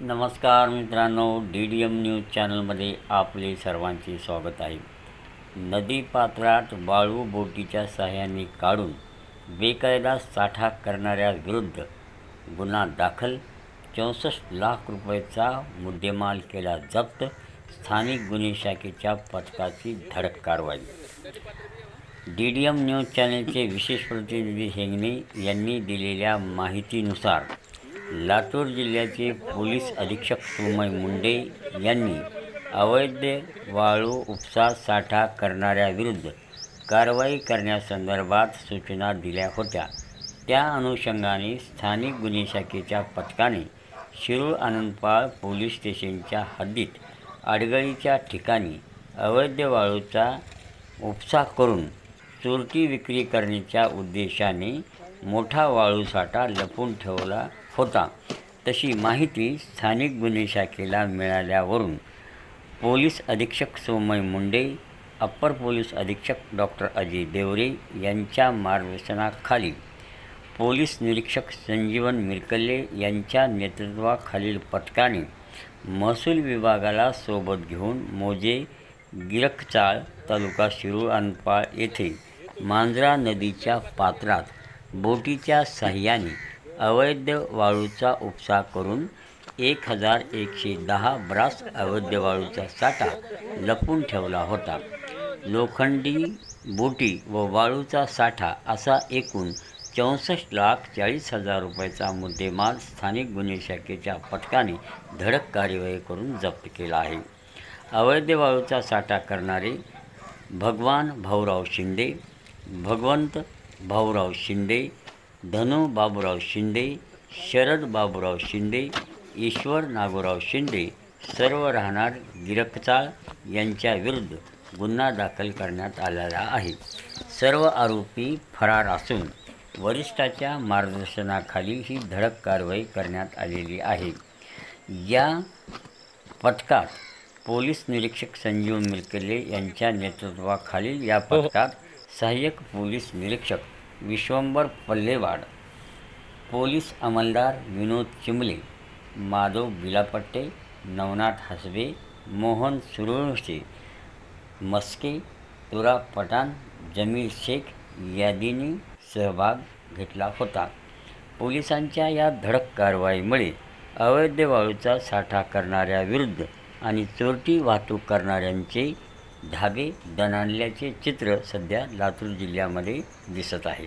नमस्कार मित्रांनो D D M news चॅनलमध्ये आपले सर्वांचे स्वागत आहे. नदी पात्रात वाळू बोटीच्या सहाय्याने काढून बेकायदा साठा करणाऱ्याविरुद्ध गुन्हा दाखल चौसष्ट लाख रुपयाचा मुद्देमाल केला जप्त स्थानिक गुन्हे शाखेच्या पथकाची धडक कारवाई. डी डी एम न्यूज चॅनलचे विशेष प्रतिनिधी हेंगणे यांनी दिलेल्या माहितीनुसार लातूर जिल्ह्याचे पोलीस अधीक्षक सुमय मुंडे यांनी अवैध वाळू उपसा साठा करणाऱ्याविरुद्ध कारवाई करण्यासंदर्भात सूचना दिल्या होत्या. त्या अनुषंगाने स्थानिक गुन्हे शाखेच्या पथकाने शिरूळ आनंदपाळ पोलीस स्टेशनच्या हद्दीत आडगळीच्या ठिकाणी अवैध वाळूचा उपसा करून चोरटी विक्री करण्याच्या उद्देशाने मोठा वाळूसाठा लपून ठेवला होता. तशी माहिती स्थानिक गुन्हे शाखेला मिळाल्यावरून पोलीस अधीक्षक सोमय मुंडे अप्पर पोलीस अधीक्षक डॉक्टर अजय देवरे यांच्या मार्गदर्शनाखाली पोलीस निरीक्षक संजीवन मिरकल्ले यांच्या नेतृत्वाखालील पथकाने महसूल विभागाला सोबत घेऊन मोजे गिरकचाळ तालुका शिरूर अनपाळ येथे मांजरा नदीच्या पात्रात बोटीच्या साह्याने अवैध वाळूचा उपसा करून एक हजार एकशे दहा ब्रास अवैध वाळूचा साठा लपून ठेवला होता. लोखंडी बोटी व वाळूचा साठा असा एकूण चौसष्ट लाख चाळीस हजार रुपयाचा मुद्देमाल स्थानिक गुन्हे शाखेच्या पथकाने धडक कार्यवाही करून जप्त केला आहे. अवैध वाळूचा साठा करणारे भगवान भाऊराव शिंदे भगवंत भाऊराव शिंदे धनु बाबूराव शिंदे शरद बाबूराव शिंदे ईश्वर नागोराव शिंदे सर्व राहणार गिरकचाळ यांच्या विरुद्ध गुन्हा दाखल करण्यात आलेला आहे. सर्व आरोपी फरार असून वरिष्ठाच्या मार्गदर्शनाखाली ही धडक कारवाई करण्यात आलेली आहे. या पथकात पोलीस निरीक्षक संजीव मिरकले यांच्या नेतृत्वाखालील या पथकात सहाय्यक पोलीस निरीक्षक विश्वंभर पल्लेवाड पोलीस अंमलदार विनोद चिमले माधव बिलापट्टे नवनाथ हसबे मोहन सुरवंशी मस्के तुरा पठाण जमील शेख यादींनी सहभाग घेतला होता. पोलिसांच्या या धडक कारवाईमुळे अवैध वाळूचा साठा करणाऱ्याविरुद्ध आणि चोरटी वाहतूक करणाऱ्यांचे धाबे दणाणल्याचे चित्र सध्या लातूर जिल्ह्यामध्ये दिसत आहे.